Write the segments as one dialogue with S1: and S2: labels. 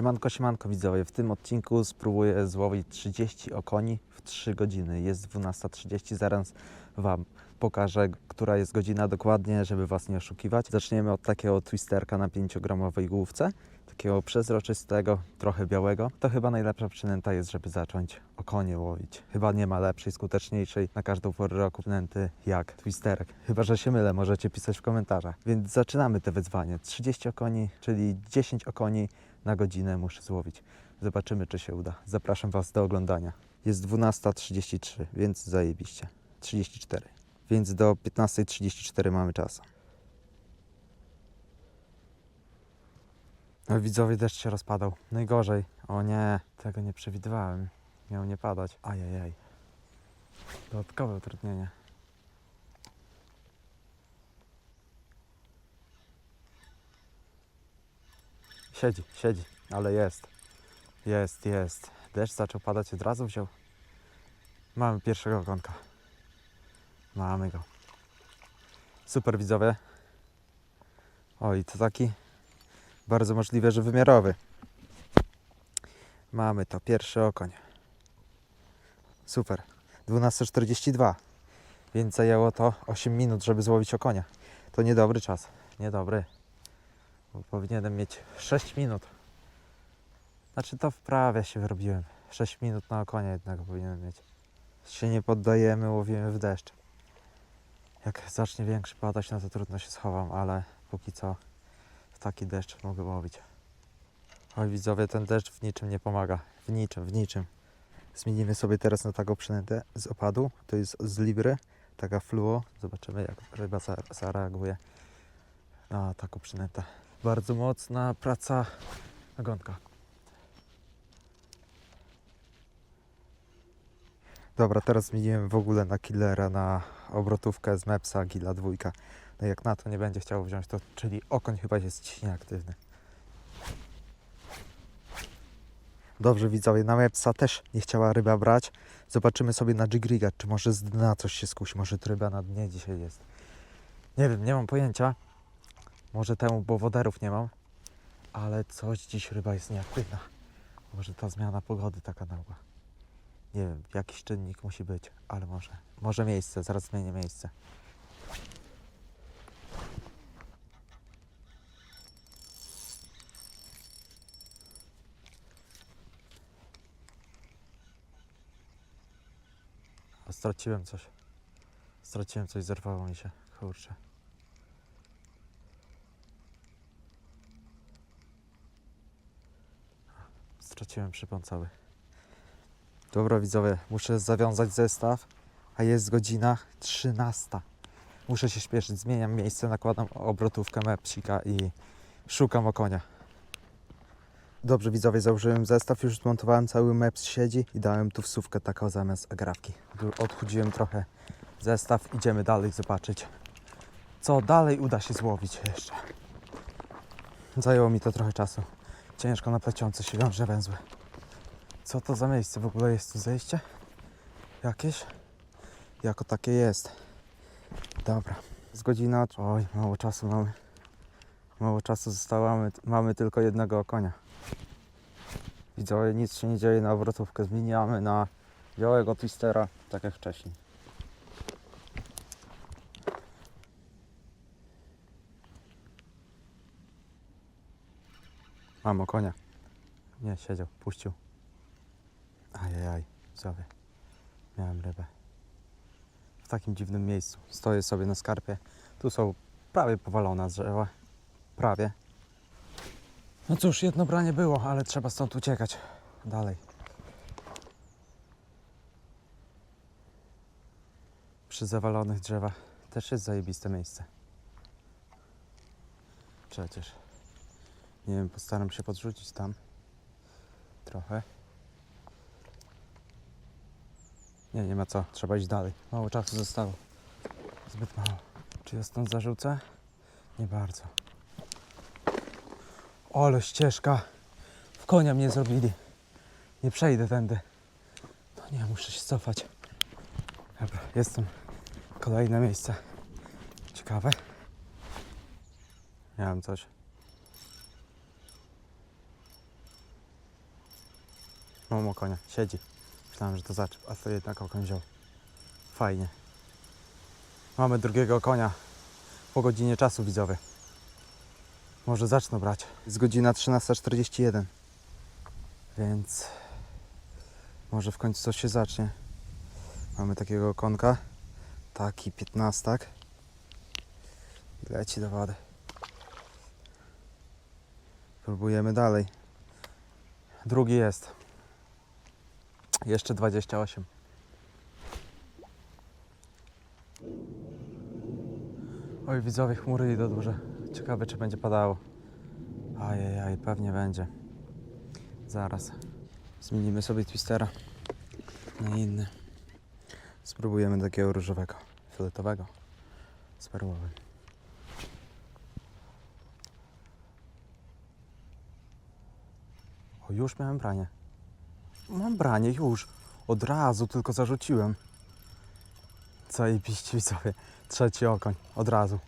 S1: Siemanko, siemanko widzowie. W tym odcinku spróbuję złowić 30 okoni w 3 godziny. Jest 12.30, zaraz Wam pokażę, która jest godzina dokładnie, żeby Was nie oszukiwać. Zaczniemy od takiego twisterka na 5-gramowej główce, takiego przezroczystego, trochę białego. To chyba najlepsza przynęta jest, żeby zacząć okonie łowić. Chyba nie ma lepszej, skuteczniejszej na każdą porę roku przynęty jak twisterek. Chyba, że się mylę, możecie pisać w komentarzach. Więc zaczynamy te wyzwanie. 30 okoni, czyli 10 okoni na godzinę muszę złowić. Zobaczymy, czy się uda. Zapraszam Was do oglądania. Jest 12.33, więc zajebiście. 34. Więc do 15.34 mamy czas. No, widzowie, deszcz się rozpadał. Najgorzej. O nie, tego nie przewidywałem. Miał nie padać. Ajajaj. Dodatkowe utrudnienie. Siedzi, siedzi, ale jest. Jest, jest. Deszcz zaczął padać, od razu wziął. Mamy pierwszego ogonka. Mamy go. Super widzowie. O i to taki bardzo możliwe, że wymiarowy. Mamy to, pierwszy okoń. Super. 12.42. Więc zajęło to 8 minut, żeby złowić okonia. To niedobry czas. Niedobry. Bo powinienem mieć 6 minut. Znaczy to wprawia się wyrobiłem. 6 minut na okonia jednego powinienem mieć. Się nie poddajemy, łowimy w deszcz. Jak zacznie większy padać, no to trudno się schowam, ale póki co w taki deszcz mogę łowić. Oj widzowie, ten deszcz w niczym nie pomaga. W niczym, w niczym. Zmienimy sobie teraz na taką przynętę z opadu. To jest z Libry, taka fluo. Zobaczymy jak ryba za- zareaguje na taką przynętę. Bardzo mocna praca ogonka. Dobra, teraz zmieniłem w ogóle na killera, na obrotówkę z Mepsa Gila dwójka. No jak na to nie będzie chciał wziąć, to czyli okoń chyba jest nieaktywny. Dobrze widzowie, na Mepsa też nie chciała ryba brać. Zobaczymy sobie na Jigriga, czy może z dna coś się skusi. Może ryba na dnie dzisiaj jest. Nie wiem, nie mam pojęcia. Może temu, bo woderów nie mam. Ale coś dziś ryba jest nieaktywna. Może ta zmiana pogody taka nagła. Nie wiem, jakiś czynnik musi być, ale może. Może miejsce, zaraz zmienię miejsce. Straciłem coś. Straciłem coś, zerwało mi się. Kurczę. Straciłem przypon cały. Dobra widzowie, muszę zawiązać zestaw, a jest godzina 13. Muszę się śpieszyć, zmieniam miejsce, nakładam obrotówkę mepsika i szukam okonia. Dobrze widzowie, założyłem zestaw, już zmontowałem cały meps siedzi i dałem tu wsówkę taką zamiast agrafki. Tu Odchudziłem trochę zestaw, idziemy dalej zobaczyć, co dalej uda się złowić jeszcze. Zajęło mi to trochę czasu. Ciężko na plecionce się wiąże węzły. Co to za miejsce? W ogóle jest tu zejście? Jakieś? Jako takie jest. Dobra. Z godzina. Oj, mało czasu mamy. Mało czasu zostało. Mamy, mamy tylko jednego konia. Widzowie, nic się nie dzieje na obrotówkę. Zmieniamy na białego twistera, tak jak wcześniej. Mam konia. Nie, siedział, puścił. Ajajaj, widzowie. Miałem rybę. W takim dziwnym miejscu. Stoję sobie na skarpie. Tu są prawie powalone drzewa. Prawie. No cóż, jedno branie było, ale trzeba stąd uciekać. Dalej. Przy zawalonych drzewach też jest zajebiste miejsce. Przecież. Nie wiem, postaram się podrzucić tam. Trochę. Nie, nie ma co. Trzeba iść dalej. Mało czasu zostało. Zbyt mało. Czy ja stąd zarzucę? Nie bardzo. Ale ścieżka. W konia mnie zrobili. Nie przejdę tędy. No nie, muszę się cofać. Dobra, jestem. Kolejne miejsce. Ciekawe. Miałem coś. Mam okonia, siedzi. Myślałem, że to zaczep, a to jednak okoń wziął. Fajnie. Mamy drugiego konia po godzinie czasu widzowy. Może zacznę brać. Jest godzina 13.41. Więc może w końcu coś się zacznie. Mamy takiego konka. Taki piętnastak. I leci do wody. Próbujemy dalej. Drugi jest. Jeszcze 28. Oj, widzowie, chmury idą duże. Ciekawe, czy będzie padało. Ajajaj, pewnie będzie. Zaraz. Zmienimy sobie twistera na inny. Spróbujemy takiego różowego, fioletowego z perłowym. O, już miałem branie. Mam branie, już. Od razu tylko zarzuciłem. Co i piści widzowie. Trzeci okoń. Od razu.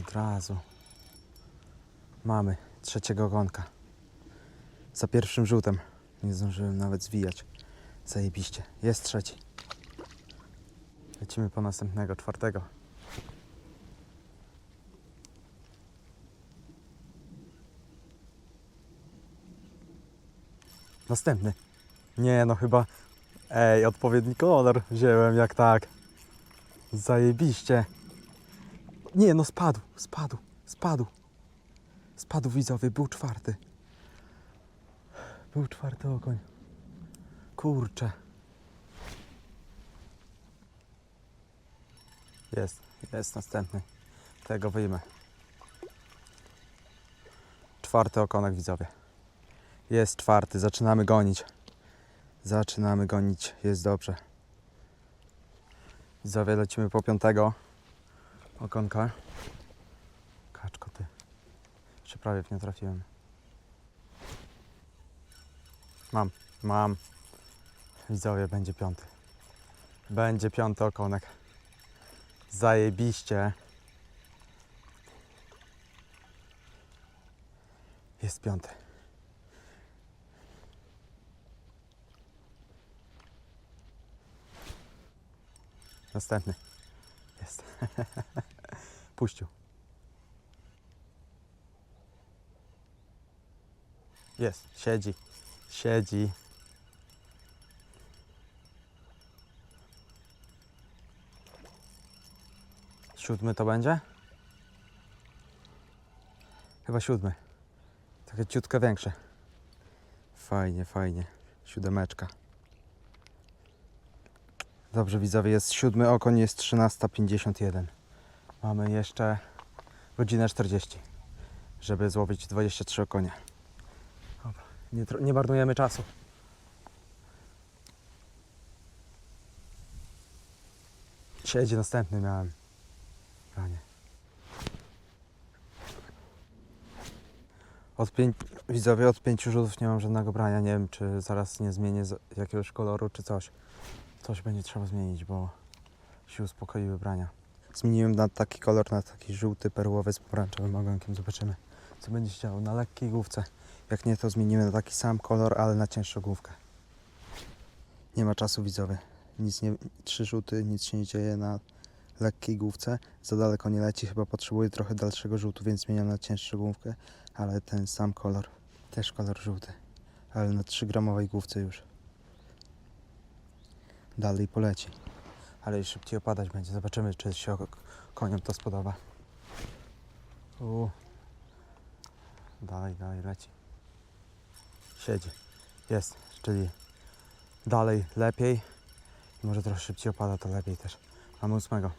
S1: Od razu. Mamy trzeciego ogonka. Za pierwszym rzutem. Nie zdążyłem nawet zwijać. Zajebiście. Jest trzeci. Lecimy po następnego, czwartego. Następny. Nie no, chyba... Ej, odpowiedni kolor wziąłem, jak tak. Zajebiście. Nie no, spadł, spadł, spadł. Spadł widzowy, był czwarty. Był czwarty okoń. Kurczę. Jest, jest następny. Tego wyjmę. Czwarty okonek widzowie. Jest czwarty, zaczynamy gonić. Zaczynamy gonić, jest dobrze. Widzowie, lecimy po piątego okonka. Kaczko ty. Jeszcze prawie w nie trafiłem. Mam, mam. Widzowie, będzie piąty. Będzie piąty okonek. Zajebiście. Jest piąty. Następny. Jest. Puścił. Jest. Siedzi. Siedzi. Siódmy to będzie? Chyba siódmy. Takie ciutkę większe. Fajnie, fajnie. Siódemeczka. Dobrze widzowie, jest siódmy okoń, jest 13.51. Mamy jeszcze godzinę 40, żeby złowić 23 okonie. Dobra, nie, nie marnujemy czasu. Siedzi następny miałem. Panie. Od pięć, widzowie, od pięciu rzutów nie mam żadnego brania. Nie wiem, czy zaraz nie zmienię jakiegoś koloru, czy coś. Coś będzie trzeba zmienić, bo się uspokoiły brania. Zmieniłem na taki kolor, na taki żółty, perłowy z pomarańczowym ogonkiem. Zobaczymy, co będzie się działo na lekkiej główce. Jak nie, to zmienimy na taki sam kolor, ale na cięższą główkę. Nie ma czasu, widzowie. Nic nie, trzy rzuty, nic się nie dzieje na lekkiej główce. Za daleko nie leci, chyba potrzebuje trochę dalszego rzutu, więc zmieniam na cięższą główkę, ale ten sam kolor, też kolor żółty, ale na 3 gramowej główce już dalej poleci. Ale i szybciej opadać będzie. Zobaczymy, czy się koniom to spodoba. U. Dalej, dalej leci. Siedzi. Jest, czyli dalej lepiej. Może trochę szybciej opada, to lepiej też. Mamy ósmego.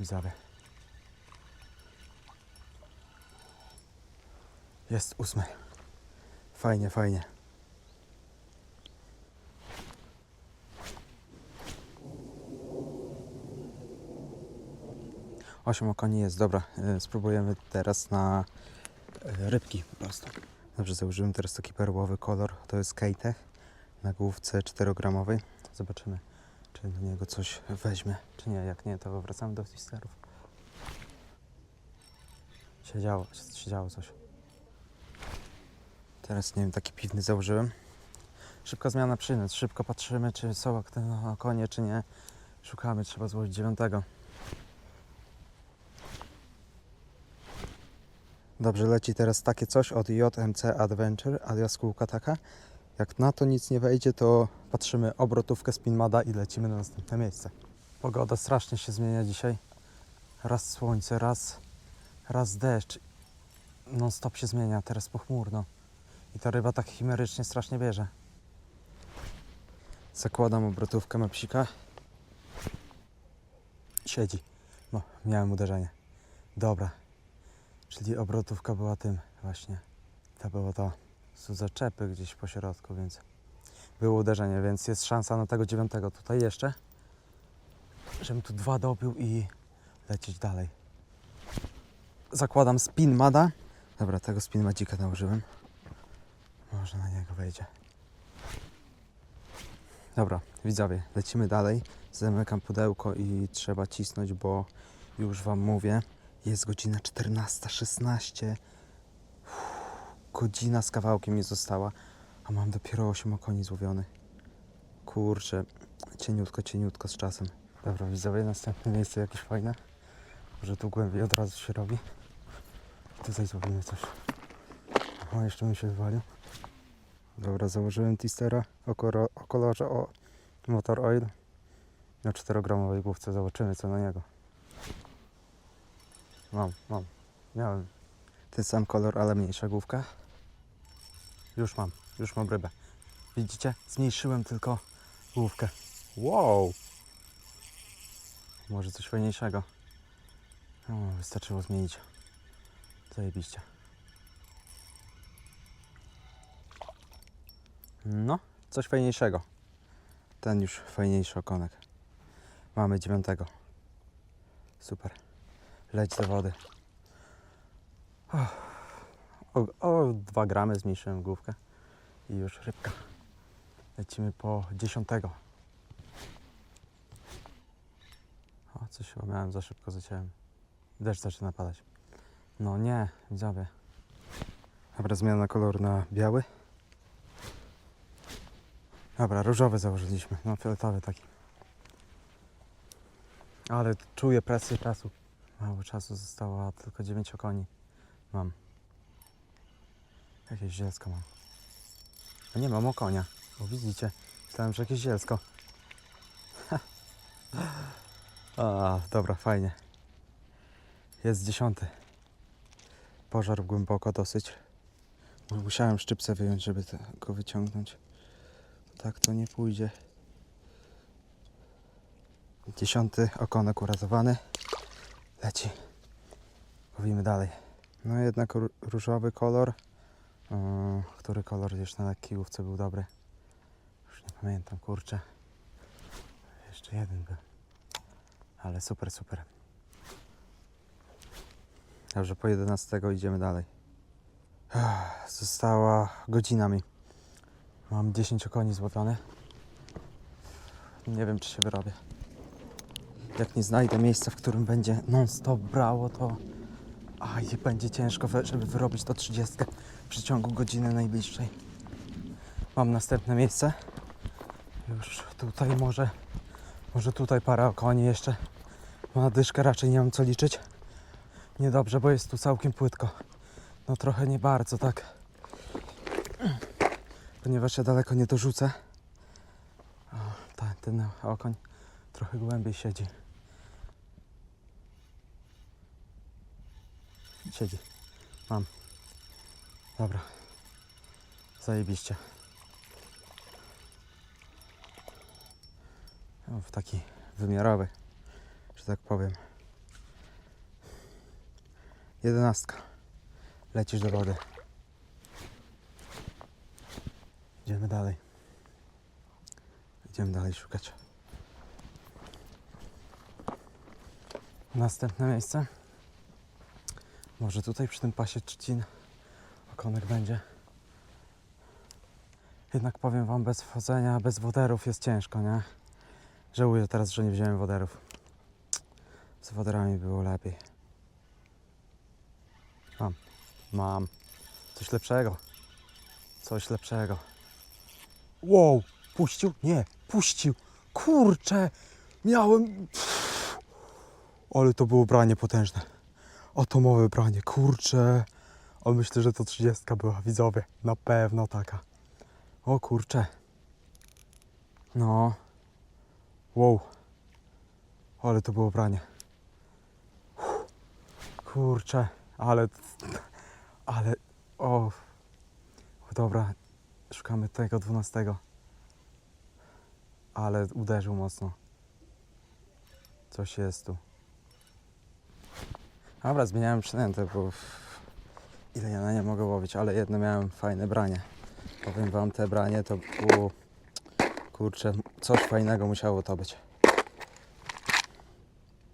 S1: Widzowie. Jest ósmy. Fajnie, fajnie. Osiem okoni jest, dobra. e, Spróbujemy teraz na e, rybki po prostu. Dobrze, założyłem teraz taki perłowy kolor. To jest kejtech na główce 4-gramowej. Zobaczymy, czy do niego coś weźmie, czy nie. Jak nie, to wracamy do twisterów. Siedziało, siedziało coś. Teraz nie wiem, taki piwny założyłem. Szybka zmiana przynęt. Szybko patrzymy, czy są aktywne na konie, czy nie. Szukamy, trzeba złożyć dziewiątego. Dobrze, leci teraz takie coś od JMC Adventure, alias kółka taka. Jak na to nic nie wejdzie, to patrzymy obrotówkę Spinmada i lecimy na następne miejsce. Pogoda strasznie się zmienia dzisiaj. Raz słońce, raz, raz deszcz. Non stop się zmienia, teraz pochmurno. I ta ryba tak chimerycznie strasznie bierze. Zakładam obrotówkę mapsika. Siedzi. No, miałem uderzenie. Dobra. Czyli obrotówka była tym właśnie. To było to. Są zaczepy gdzieś po środku, więc było uderzenie, więc jest szansa na tego dziewiątego tutaj jeszcze. Żebym tu dwa dobił i lecieć dalej. Zakładam spin mada. Dobra, tego spin madzika nałożyłem. Może na niego wejdzie. Dobra, widzowie, lecimy dalej. Zamykam pudełko i trzeba cisnąć, bo już Wam mówię, jest godzina 14.16. Uff, Godzina z kawałkiem mi została, a mam dopiero 8 okoni złowionych. Kurczę, cieniutko, cieniutko z czasem. Dobra, widzowie, następne miejsce jakieś fajne. Może tu głębiej od razu się robi. Tutaj złowimy coś. O, jeszcze mi się zwalił. Dobra, założyłem tistera o kolorze o motor oil na 4-gramowej główce. Zobaczymy co na niego. Mam, mam. Miałem ten sam kolor, ale mniejsza główka. Już mam, już mam rybę. Widzicie? Zmniejszyłem tylko główkę. Wow! Może coś fajniejszego. O, wystarczyło zmienić. Zajebiście. No, coś fajniejszego. Ten już fajniejszy okonek. Mamy dziewiątego. Super. Leć do wody. O, o 2 gramy zmniejszyłem główkę i już rybka. Lecimy po dziesiątego. O, coś chyba miałem za szybko zaciąłem. Deszcz zaczyna padać. No nie, widzowie. Dobra, zmiana koloru na biały. Dobra, różowy założyliśmy. No fioletowy taki. Ale czuję presję czasu. Mało czasu zostało, a tylko 9 koni mam. Jakieś zielsko mam. A nie mam okonia. Bo widzicie, myślałem, że jakieś zielsko. a, dobra, fajnie. Jest dziesiąty. Pożar głęboko dosyć. Musiałem szczypce wyjąć, żeby go wyciągnąć. Tak to nie pójdzie. Dziesiąty okonek uratowany. Leci. Mówimy dalej. No jednak ró- różowy kolor. Który kolor gdzieś na lekkiej główce był dobry? Już nie pamiętam, kurczę. Jeszcze jeden był. Ale super, super. Dobrze, po 11 idziemy dalej. Została godzina mi. Mam 10 koni złapane. Nie wiem, czy się wyrobię. Jak nie znajdę miejsca, w którym będzie non-stop brało, to aj, będzie ciężko, żeby wyrobić to 30 w przeciągu godziny najbliższej. Mam następne miejsce. Już tutaj może, może tutaj parę koni jeszcze. Na dyszkę raczej nie mam co liczyć. Niedobrze, bo jest tu całkiem płytko. No trochę nie bardzo, tak. Ponieważ ja daleko nie dorzucę. O, ta, ten okoń trochę głębiej siedzi. Siedzi. Mam. Dobra. Zajebiście. O, w taki wymiarowy, że tak powiem. Jedenastka. Lecisz do wody. Idziemy dalej. Idziemy dalej szukać. Następne miejsce. Może tutaj przy tym pasie trzcin okonek będzie. Jednak powiem Wam, bez wchodzenia, bez woderów jest ciężko, nie? Żałuję teraz, że nie wziąłem woderów. Z woderami było lepiej. Mam. Mam. Coś lepszego. Coś lepszego. Wow, puścił? Nie, puścił. Kurczę, miałem... Ale to było branie potężne. Atomowe branie, kurczę. O, myślę, że to 30 była, widzowie. Na pewno taka. O kurczę. No. Wow. Ale to było branie. Kurczę, ale... Ale... O. Dobra, szukamy tego 12. Ale uderzył mocno. Coś jest tu. Dobra, zmieniałem przynętę, bo ile ja na nie mogę łowić, ale jedno miałem fajne branie. Powiem wam, te branie to było, kurczę, coś fajnego musiało to być.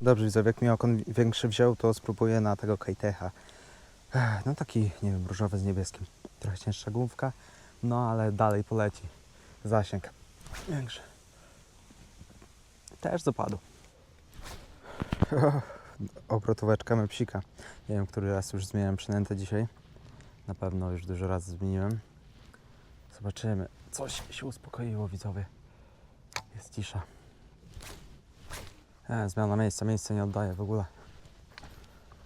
S1: Dobrze, widzowie, jak mi okon większy wziął, to spróbuję na tego kajtecha. Ech, No taki, nie wiem, różowy z niebieskim. Trochę cięższa główka, no ale dalej poleci. Zasięg większy. Też dopadł. Obrotóweczka mepsika. Nie wiem, który raz już zmieniam przynętę dzisiaj. Na pewno już dużo razy zmieniłem. Zobaczymy. Coś się uspokoiło, widzowie. Jest cisza. E, zmiana miejsca. Miejsce nie oddaje w ogóle.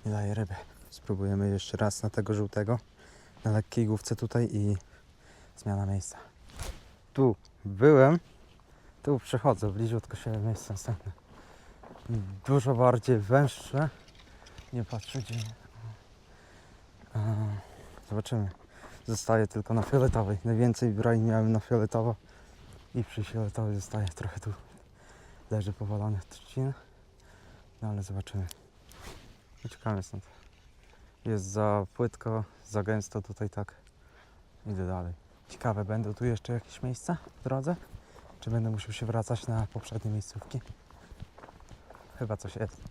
S1: Nie daje ryby. Spróbujemy jeszcze raz na tego żółtego. Na lekkiej główce tutaj i zmiana miejsca. Tu byłem. Tu przechodzę. Bliziutko się miejsce następne. Dużo bardziej węższe. Nie patrzę gdzie. Zobaczymy. Zostaje tylko na fioletowej. Najwięcej broni miałem na fioletowo. I przy fioletowej zostaje trochę tu. Leży powalony trzcin. No ale zobaczymy. Uciekamy stąd. Jest za płytko, za gęsto tutaj tak. Idę dalej. Ciekawe, będą tu jeszcze jakieś miejsca w drodze? Czy będę musiał się wracać na poprzednie miejscówki? Chyba coś jest.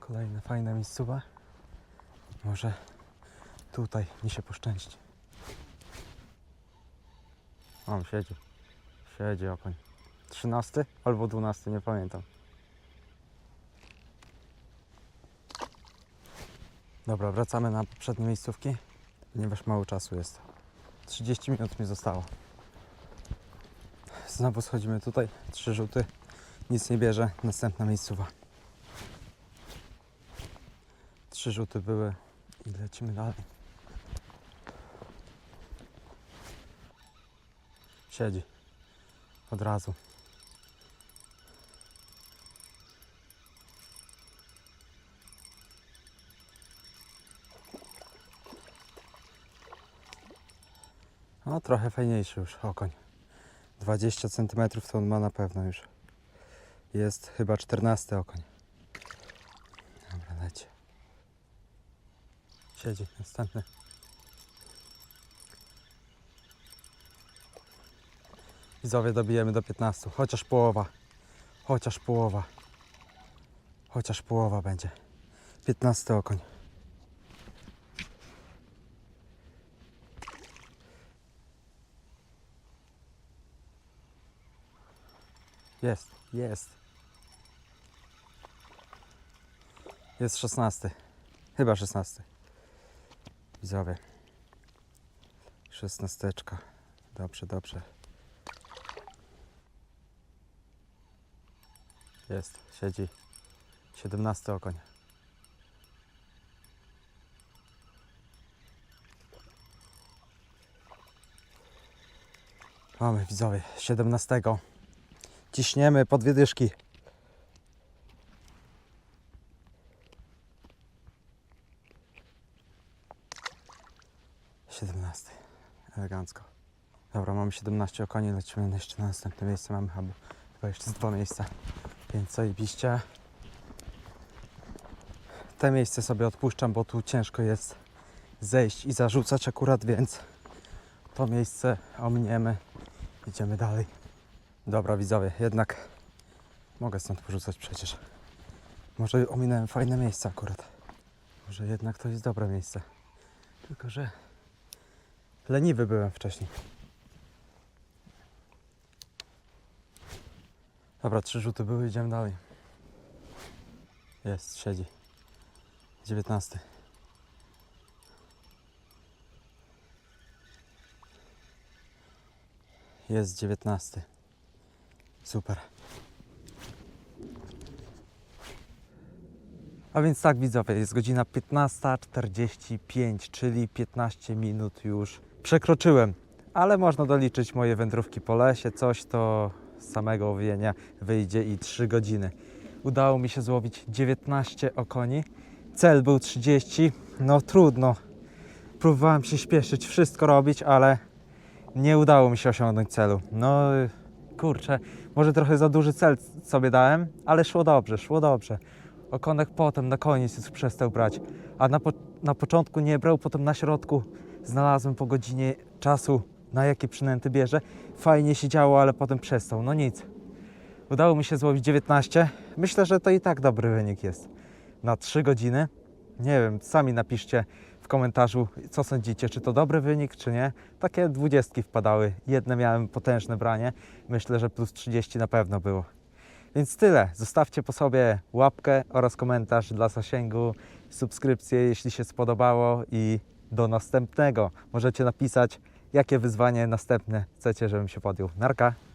S1: Kolejna fajna miejscowa. Może tutaj mi się poszczęści. On siedzi. Siedzi okoń. 13 albo 12, nie pamiętam. Dobra, wracamy na poprzednie miejscówki, ponieważ mało czasu jest. 30 minut mi zostało. Znowu schodzimy tutaj, trzy rzuty, nic nie bierze, następna miejscowa. Trzy rzuty były i lecimy dalej. Siedzi. Od razu. No trochę fajniejszy już okoń. 20 cm to on ma na pewno już. Jest chyba 14 okoń. Dobra, leci. Siedzi, następny. Widzowie dobijemy do 15, chociaż połowa. Chociaż połowa. Chociaż połowa będzie. 15 okoń. Jest, jest. Jest 16. Chyba 16. Widzowie. 16. Dobrze, dobrze. Jest, siedzi. 17 okoń. Mamy widzowie, 17. Ciśniemy po dwie. Siedemnasty. Elegancko. Dobra, mamy 17 okoni, lecimy jeszcze na następne miejsce. Mamy chyba, chyba jeszcze dwa miejsca. Więc zajebiście. Te miejsce sobie odpuszczam, bo tu ciężko jest zejść i zarzucać akurat, więc to miejsce ominiemy. Idziemy dalej. Dobra widzowie, jednak mogę stąd porzucać przecież. Może ominąłem fajne miejsce akurat. Może jednak to jest dobre miejsce. Tylko, że leniwy byłem wcześniej. Dobra, trzy rzuty były, idziemy dalej. Jest, siedzi. 19. Jest 19. Super. A więc tak widzowie, jest godzina 15.45, czyli 15 minut już przekroczyłem. Ale można doliczyć moje wędrówki po lesie, coś to z samego łowienia wyjdzie i 3 godziny. Udało mi się złowić 19 okoni. Cel był 30, no trudno. Próbowałem się śpieszyć, wszystko robić, ale nie udało mi się osiągnąć celu. No kurczę, może trochę za duży cel sobie dałem, ale szło dobrze, szło dobrze. Okonek potem na koniec już przestał brać, a na, po, na początku nie brał, potem na środku znalazłem po godzinie czasu, na jakie przynęty bierze. Fajnie się działo, ale potem przestał. No nic. Udało mi się złowić 19. Myślę, że to i tak dobry wynik jest. Na 3 godziny. Nie wiem, sami napiszcie komentarzu, co sądzicie, czy to dobry wynik, czy nie. Takie dwudziestki wpadały. Jedne miałem potężne branie. Myślę, że plus 30 na pewno było. Więc tyle. Zostawcie po sobie łapkę oraz komentarz dla zasięgu, subskrypcję, jeśli się spodobało i do następnego. Możecie napisać, jakie wyzwanie następne chcecie, żebym się podjął. Narka!